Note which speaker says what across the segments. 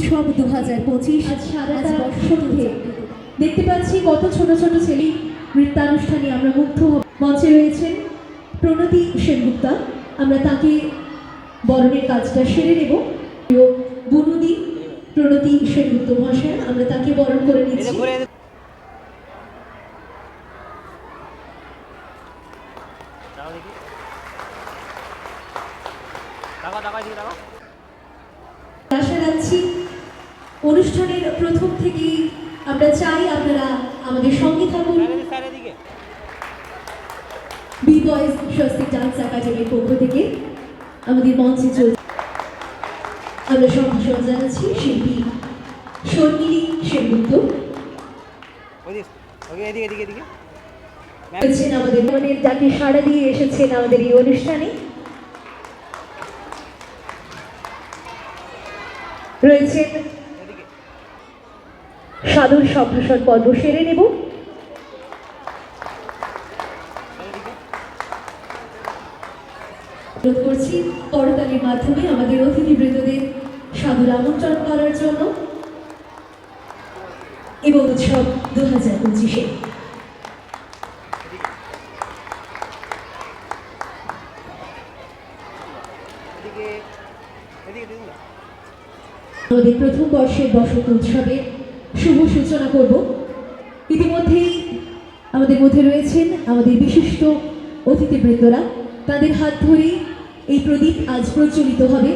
Speaker 1: উৎসব দু হাজার পঁচিশ আজ সারাটা বর্ষ দেখতে পাচ্ছি কত ছোট ছোট ছেলে নৃত্যানুষ্ঠানে আমরা মুগ্ধ মঞ্চে রয়েছেন প্রণতি সেনগুপ্তা। আমরা তাকে বরণের কাজটা সেরে নেব। বুনুদি প্রণতি সেনগুপ্ত মহাশয় আমরা তাকে বরণ করে নিচ্ছি।
Speaker 2: দাও দেখি। টাকা টাকা
Speaker 1: অনুষ্ঠানের প্রথম থেকেই আমরা চাই আপনারা আমাদের সঙ্গে থাকুন। বি বয়েজ স্বস্তিক ডান্স একাডেমির পক্ষ থেকে আমাদের মঞ্চে চলছে আমরা সম্ভাষণ জানাচ্ছি শিল্পী শর্মিলী সেনগুপ্ত। রয়েছেন আমাদের মনের যাকে সাড়া দিয়ে এসেছেন আমাদের এই অনুষ্ঠানে। রয়েছেন সাধুর সম্ভাষণ পর্ব সেরে নেব। করছি করতালির মাধ্যমে আমাদের অতিথিবৃন্দদের সাধুর আমন্ত্রণ করার জন্য এবং উৎসব দু হাজার পঁচিশে। আমাদের প্রথম বর্ষের বসন্ত উৎসবের শুভ সূচনা করব। ইতিমধ্যেই আমাদের মধ্যে রয়েছেন আমাদের বিশিষ্ট অতিথিবৃন্দরা। তাদের হাত ধরেই এই প্রদীপ আজ প্রচলিত হবে।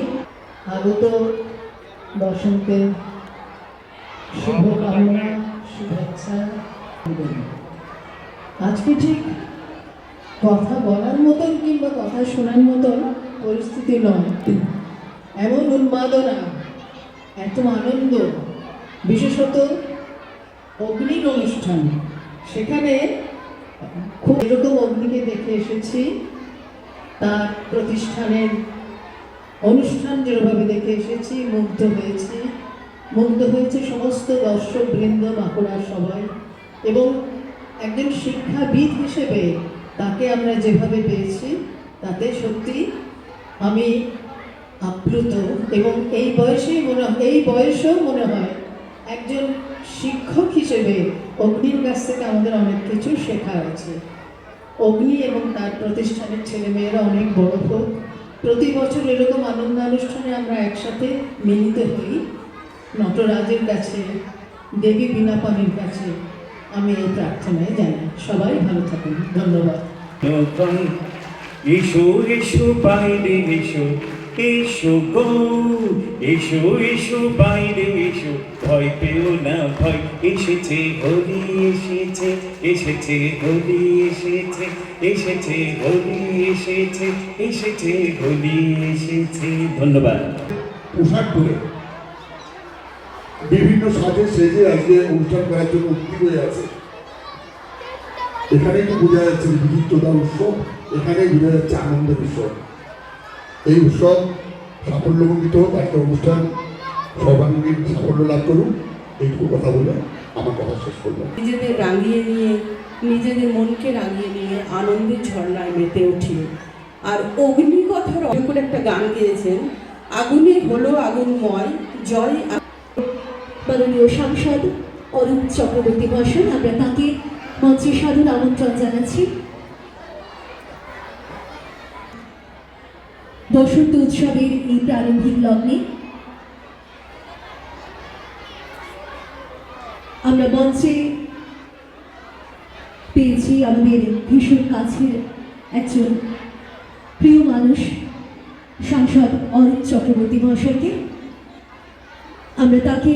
Speaker 3: আগত বসন্তের শুভকামনা, শুভেচ্ছা আজকে ঠিক কথা বলার মতন কিংবা কথা শোনার মতন পরিস্থিতি নয়। এমন উন্মাদনা, এত আনন্দ বিশেষত অগ্নির অনুষ্ঠান। সেখানে খুব এরকম অগ্নিকে দেখে এসেছি। তার প্রতিষ্ঠানের অনুষ্ঠান যেভাবে দেখে এসেছি, মুগ্ধ হয়েছি। মুগ্ধ হয়েছে সমস্ত দর্শক বৃন্দ বাঁকুড়ার সবাই। এবং একজন শিক্ষাবিদ হিসেবে তাকে আমরা যেভাবে পেয়েছি, তাতে সত্যি আমি আপ্লুত। এবং এই বয়সেই মনে এই বয়সেও মনে হয় একজন শিক্ষক হিসেবে অগ্নির কাছ থেকে আমাদের অনেক কিছু শেখা আছে অগ্নি এবং তার প্রতিষ্ঠানের ছেলেমেয়েরা অনেক বড় হোক। প্রতি বছর এরকম আনন্দানুষ্ঠানে আমরা একসাথে মিলিত হই। নটরাজের কাছে, দেবী বিনাপানির কাছে আমি এই প্রার্থনায় জানাই। সবাই ভালো থাকুন। ধন্যবাদ।
Speaker 4: পাই এসো এসো বাইরে এসো গো, এসো এসো, বাইরে এসো। ভয় পেও না, ভয়। এসেছে হোলি এসেছে এসেছে হোলি এসেছে এসেছে হোলি এসেছে এসেছে হোলি এসেছে। ধন্যবাদ।
Speaker 5: পোশাক পরে। বিভিন্ন সাজে সেজে আজকে অনুষ্ঠান করার জন্য উদ্যোগ হয়ে আছে। এখানেই তো বোঝা যাচ্ছে বিচিত্রতা উৎসব, এখানেই বোঝা যাচ্ছে আনন্দের উৎসব। এই উৎসব সাফল্যমণ্ডিত হোক একটা অনুষ্ঠান সর্বাঙ্গীন সাফল্য লাভ করুন। এইটুকু কথা বলে আমার কথা শেষ করলাম।
Speaker 6: নিজেদের রাঙিয়ে নিয়ে, নিজেদের মনকে রাঙিয়ে নিয়ে আনন্দের ঝর্ণায় মেতে উঠি। আর অগ্নি কথার অনেক করে একটা গান গেয়েছেন, আগুনে হলো আগুনময় জয়
Speaker 1: মাননীয় সাংসদ অরূপ চক্রবর্তী মহাশয় আমরা তাকে মঞ্চে সাধুর আমন্ত্রণ জানাচ্ছি। বসন্ত উৎসবের এই প্রারম্ভিক লগ্নে আমরা মঞ্চে পেয়েছি আমাদের ভীষণ কাছের একজন প্রিয় মানুষ, সাংসদ অরূপ চক্রবর্তী মহাশয়কে। আমরা তাকে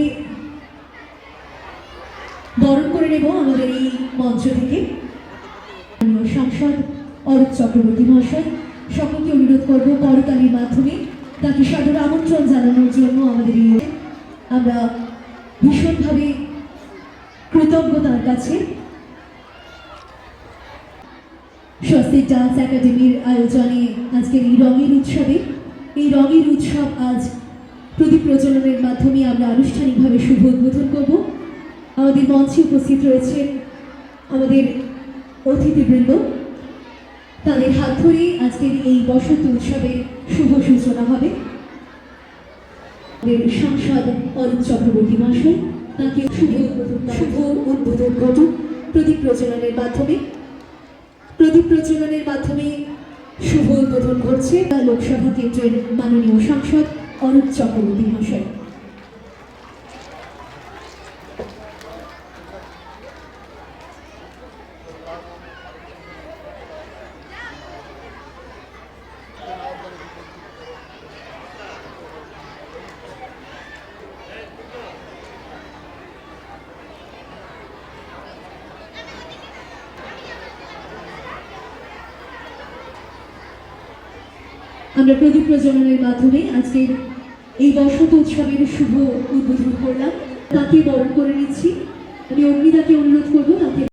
Speaker 1: বরণ করে নেব আমাদের এই মঞ্চ থেকে। সাংসদ অরূপ চক্রবর্তী মহাশয়। সকলকে অনুরোধ করব করতালির মাধ্যমে তাকে সাদর আমন্ত্রণ জানানোর জন্য আমাদের এই আমরা ভীষণভাবে কৃতজ্ঞ তার কাছে স্বস্তিক ডান্স একাডেমির আয়োজনে আজকের এই রঙের উৎসবে, এই রঙের উৎসব আজ প্রদীপ প্রচলনের মাধ্যমে আমরা আনুষ্ঠানিকভাবে শুভ উদ্বোধন করব। আমাদের মঞ্চে উপস্থিত রয়েছেন আমাদের অতিথিবৃন্দ তাদের হাত ধরে আজকের এই বসন্ত উৎসবের শুভ সূচনা হবে। সাংসদ অরুণ চক্রবর্তী মহাশয় তাকে শুভ উদ্বোধন শুভ উদ্বোধন ঘটুক প্রদীপ প্রচলনের মাধ্যমে। প্রদীপ প্রচলনের মাধ্যমে শুভ উদ্বোধন ঘটছে লোকসভা কেন্দ্রের মাননীয় সাংসদ অরূপ চক্রবর্তী মহাশয়। আমরা প্রদীপ প্রজননের মাধ্যমে আজকের এই বসন্ত উৎসবের শুভ উদ্বোধন করলাম। তাকে বরণ করে নিচ্ছি। আমি অগ্নিদাকে অনুরোধ করব তাকে